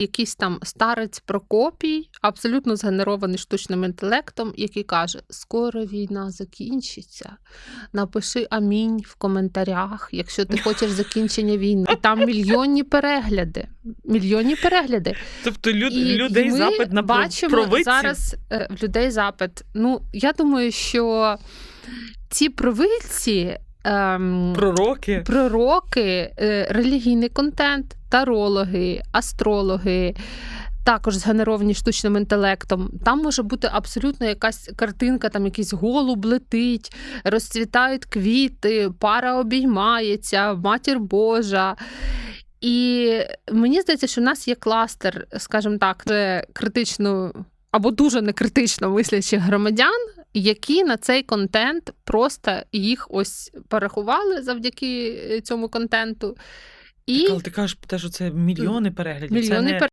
якийсь там старець Прокопій, абсолютно згенерований штучним інтелектом, який каже: скоро війна закінчиться. Напиши амінь в коментарях, якщо ти хочеш закінчення війни. І там мільйонні перегляди. Мільйонні перегляди. Тобто люд, І людей ми запит на бачимо провидців? зараз е, в людей запит. Ну, я думаю, що ці провидці. Ем, пророки. пророки, е, релігійний контент, тарологи, астрологи, також згенеровані штучним інтелектом. Там може бути абсолютно якась картинка, там якийсь голуб летить, розцвітають квіти, пара обіймається, матір Божа. І мені здається, що в нас є кластер, скажімо так, критично або дуже некритично мислячих громадян, які на цей контент просто їх ось порахували завдяки е, цьому контенту. І Так, але ти кажеш те, що це мільйони переглядів. мільйони це не